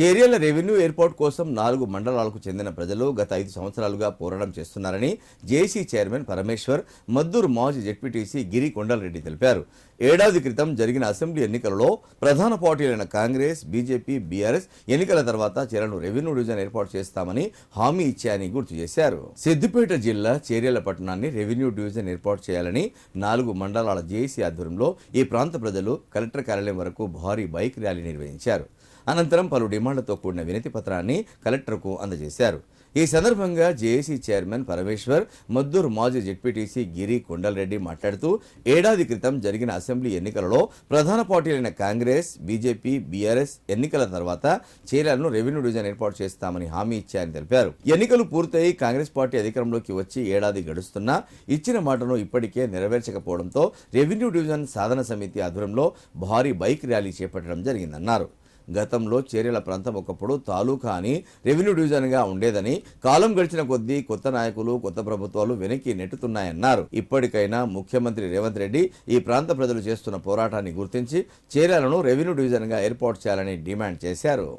చేరియల revenue airport కోసం నాలుగు మండలాలకు చెందిన ప్రజలు గత ఐదు సంవత్సరాలుగా పోరాటం చేస్తున్నారని జేసీ చైర్మన్ పరమేశ్వర్ మద్దూరు మాజీ జెడ్పీటీసీ గిరి కొండలరెడ్డి తెలిపారు. ఏడాది క్రితం జరిగిన అసెంబ్లీ ఎన్నికలలో ప్రధాన పార్టీలైన కాంగ్రెస్ బీజేపీ బీఆర్ఎస్ ఎన్నికల తర్వాత చీరను రెవెన్యూ డివిజన్ ఏర్పాటు చేస్తామని హామీ ఇచ్చాయని గుర్తు చేశారు. సిద్దిపేట జిల్లా చేర్యల పట్టణాన్ని రెవెన్యూ డివిజన్ ఏర్పాటు చేయాలని నాలుగు మండలాల జేఏసీ ఆధ్వర్యంలో ఈ ప్రాంత ప్రజలు కలెక్టర్ కార్యాలయం వరకు భారీ బైక్ ర్యాలీ నిర్వహించారు. అనంతరం పలు డిమాండ్ డిమాండ్లతో కూడిన వినతి పత్రాన్ని కలెక్టర్కు అందజేశారు. ఈ సందర్భంగా జేఏసీ చైర్మన్ పరమేశ్వర్ మద్దూరు మాజీ జెడ్పీటీసీ గిరి కొండలరెడ్డి మాట్లాడుతూ ఏడాది క్రితం జరిగిన అసెంబ్లీ ఎన్నికలలో ప్రధాన పార్టీలైన కాంగ్రెస్ బీజేపీ బీఆర్ఎస్ ఎన్నికల తర్వాత చీరాలను రెవెన్యూ డివిజన్ ఏర్పాటు చేస్తామని హామీ ఇచ్చారని తెలిపారు. ఎన్నికలు పూర్తయి కాంగ్రెస్ పార్టీ అధికారంలోకి వచ్చి ఏడాది గడుస్తున్నా ఇచ్చిన మాటను ఇప్పటికే నెరవేర్చకపోవడంతో రెవెన్యూ డివిజన్ సాధన సమితి ఆధ్వర్యంలో భారీ బైక్ ర్యాలీ చేపట్టడం జరిగిందన్నారు. గతంలో చేర్యల ప్రాంతం ఒకప్పుడు తాలూకా అని రెవెన్యూ డివిజన్గా ఉండేదని కాలం గడిచిన కొద్దీ కొత్త నాయకులు కొత్త ప్రభుత్వాలు వెనక్కి నెట్టుతున్నాయన్నారు. ఇప్పటికైనా ముఖ్యమంత్రి రేవంత్ రెడ్డి ఈ ప్రాంత ప్రజలు చేస్తున్న పోరాటాన్ని గుర్తించి చేర్యాలను రెవెన్యూ డివిజన్గా ఏర్పాటు చేయాలని డిమాండ్ చేశారు.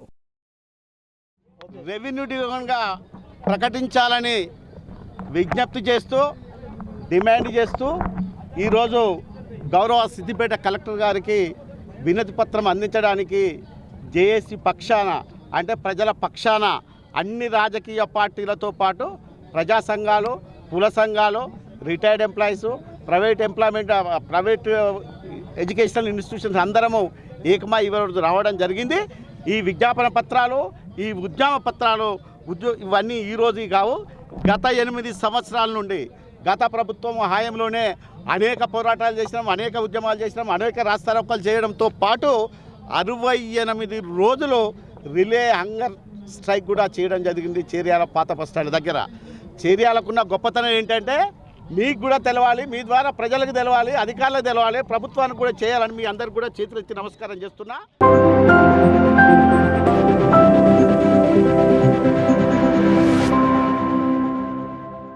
రెవెన్యూ డివిజన్గా ప్రకటించాలని విజ్ఞప్తి చేస్తూ డిమాండ్ చేస్తూ ఈరోజు గౌరవ సిద్దిపేట కలెక్టర్ గారికి వినతి పత్రం అందించడానికి జేఏసీ పక్షాన అంటే ప్రజల పక్షాన అన్ని రాజకీయ పార్టీలతో పాటు ప్రజా సంఘాలు కుల సంఘాలు retired employees private employment private educational institutions అందరము ఏకమా ఈరోజు రావడం జరిగింది. ఈ విజ్ఞాపన పత్రాలు ఈ ఉద్యమ పత్రాలు ఉద్యో ఇవన్నీ ఈరోజు కావు. గత ఎనిమిది సంవత్సరాల నుండి గత ప్రభుత్వం హాయంలోనే అనేక పోరాటాలు చేసినాం అనేక ఉద్యమాలు చేసినాం అనేక రాస్తారోకలు చేయడంతో పాటు అరవై ఎనిమిది రోజులు రిలే హంగర్ స్ట్రైక్ కూడా చేయడం జరిగింది చేర్యాల పాత బస్ స్టాండ్ దగ్గర. చేర్యాలకున్న గొప్పతనం ఏంటంటే మీకు కూడా తెలవాలి మీ ద్వారా ప్రజలకు తెలవాలి అధికారులకు తెలవాలి ప్రభుత్వానికి కూడా చేయాలని మీ అందరికి కూడా చేతులెత్తి నమస్కారం చేస్తున్నా.